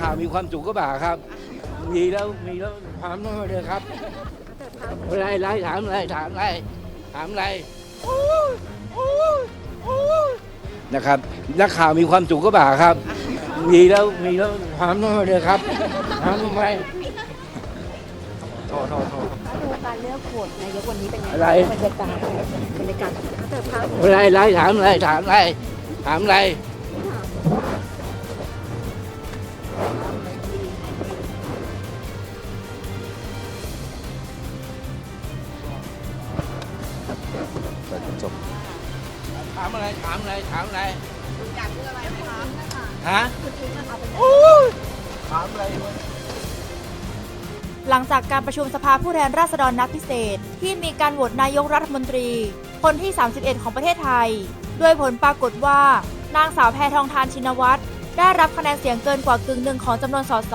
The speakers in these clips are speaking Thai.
ข่าวมีความสุขก็บ่าครับมีแล้วมีแล้วความน้อยเลยครับอะไรอะไรถามอะไรถามอะไรถามอะไรโอ้ยโอ้ยโอ้ยนะครับนักข่าวมีความสุขก็บ่าครับ มีแล้วมีแล้วความน้อยเลยครับถามทำไมโทษโทษโทษดูการเลือกโหวตนายกวันนี้เป็นยังไงอะไรบรรยากาศบรรยากาศเติมครับอะไรอะไรถามอะไรถามอะไรถามอะไร ถามอะไร ถามอะไร ถามอะไร อยากพูดอะไรไหมคะฮะโอ้ยถามอะไรวะ หลังจากการประชุมสภาผู้แทนราษฎรนัดพิเศษ ที่มีการโหวตนายกรัฐมนตรี คนที่ 31 ของประเทศไทยโดยผลปรากฏว่า นางสาวแพทองทานชินวัตรได้รับคะแนนเสียงเกินกว่ากึ่งหนึ่งของจำนวนสส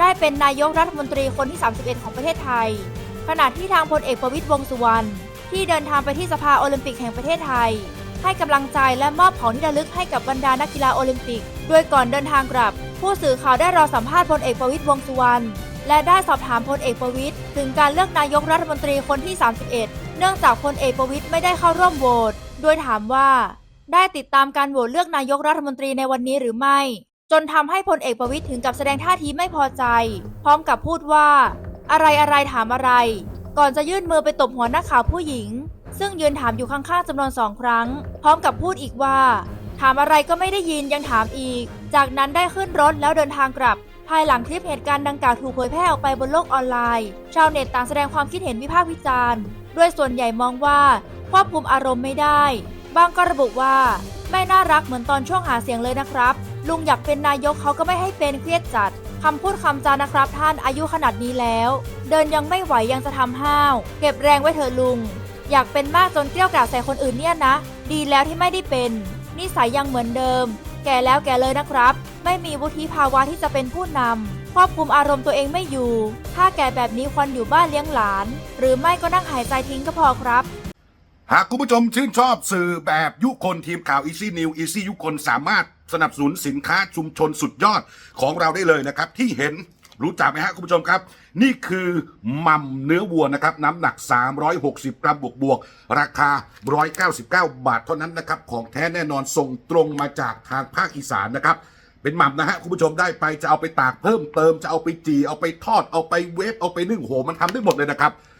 ได้เป็นนายกรัฐมนตรีคนที่ 31 ของประเทศไทย ขณะที่ทางพลเอกประวิตรวงษ์สุวรรณ ที่เดินทางไปที่สภาโอลิมปิกแห่งประเทศไทย ให้กำลังใจและมอบของที่ระลึกให้กับบรรดานักกีฬาโอลิมปิก โดยก่อนเดินทางกลับ ผู้สื่อข่าวได้รอสัมภาษณ์พลเอกประวิตรวงสุวรรณและได้สอบถามพลเอกประวิตยถึงการเลือกนายกรัฐมนตรีคนที่ 31 เนื่องจากพลเอกประวิตยไม่ได้เข้าร่วมโหวตโดยถามว่า ได้ติดตามการโหวตเลือกนายกรัฐมนตรีในวันนี้หรือไม่ จนทำให้พลเอกประวิตยถึงกับแสดงท่าทีไม่พอใจ พร้อมกับพูดว่า อะไรอะไรถามอะไร ก่อนจะยื่นมือไปตบหัวนักข่าวผู้หญิง ซึ่งยืนถามอยู่ข้างๆจำนวนสองครั้ง พร้อมกับพูดอีกว่า ถามอะไรก็ไม่ได้ยินยังถามอีก จากนั้นได้ขึ้นรถแล้วเดินทางกลับ ภายหลังคลิปเหตุการณ์ดังกล่าวถูกเผยแพร่ออกไปบนโลกออนไลน์ ชาวเน็ตต่างแสดงความคิดเห็นวิพากษ์วิจารณ์ด้วยส่วนใหญ่มองว่าควบคุมอารมณ์ไม่ได้บางก็ระบุว่า ไม่น่ารักเหมือนตอนช่วงหาเสียงเลยนะครับ ลุงอยากเป็นนายกเขาก็ไม่ให้เป็นเครียดจัด คำพูดคำจานะครับท่านอายุขนาดนี้แล้ว เดินยังไม่ไหวยังจะทำห้าว เก็บแรงไว้เถอะลุง อยากเป็นมากจนเกลี้ยกล่อมใส่คนอื่นเนี่ยนะ ดีแล้วที่ไม่ได้เป็นนิสัยยังเหมือนเดิม แก่แล้วแก่เลยนะครับ ไม่มีวุฒิภาวะที่จะเป็นผู้นำควบคุมอารมณ์ตัวเองไม่อยู่ ถ้าแก่แบบนี้ควรอยู่บ้านเลี้ยงหลาน หรือไม่ก็นั่งหายใจทิ้งก็พอครับ หากคุณผู้ชมชื่นชอบสื่อแบบยุคนทีมข่าว Easy New Easy ยุคนสามารถสนับสนุนสินค้าชุมชนสุดยอดของเราได้เลยนะครับ ที่เห็นรู้จักไหมฮะคุณผู้ชมครับ นี่คือม่ำเนื้อวัวนะครับ น้ำหนัก 360 กรัมบวกบวกราคา 199 บาทเท่านั้นนะครับ ของแท้แน่นอนส่งตรงมาจากทางภาคอีสานนะครับ เป็นหม่ำนะฮะคุณผู้ชมได้ไปจะเอาไปตากเพิ่มเติมจะเอาไปจีเอาไปทอดเอาไปเวฟเอาไปนึ่งโหมันทำได้หมดเลยนะครับ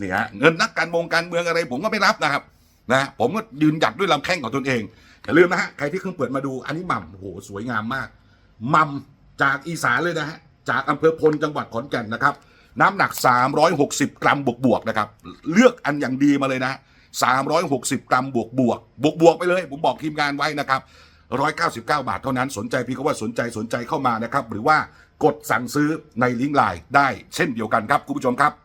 นี่ฮะเงินนักการมงการเมืองอะไร ผมก็ไม่รับนะครับนะผมก็ยืนหยัดด้วยลำแข้งของตนเองอย่าลืมนะฮะใครที่เพิ่งเปิดมาดูอันนี้หม่ำโอ้โหสวยงามมากหม่ำจากอีสานเลยนะฮะจากอำเภอพลจังหวัดขอนแก่นนะครับ น้ำหนัก 360 กรัมบวกบวกๆนะครับ เลือกอันอย่างดีมาเลยนะ 360 กรัมบวกบวกบวกบวกๆไปเลย ผมบอกทีมงานไว้นะครับ 199 บาทเท่านั้นสนใจพี่ก็ว่าสนใจสนใจเข้ามานะครับ หรือว่ากดสั่งซื้อในลิงก์ไลน์ได้เช่นเดียวกันครับคุณผู้ชมครับ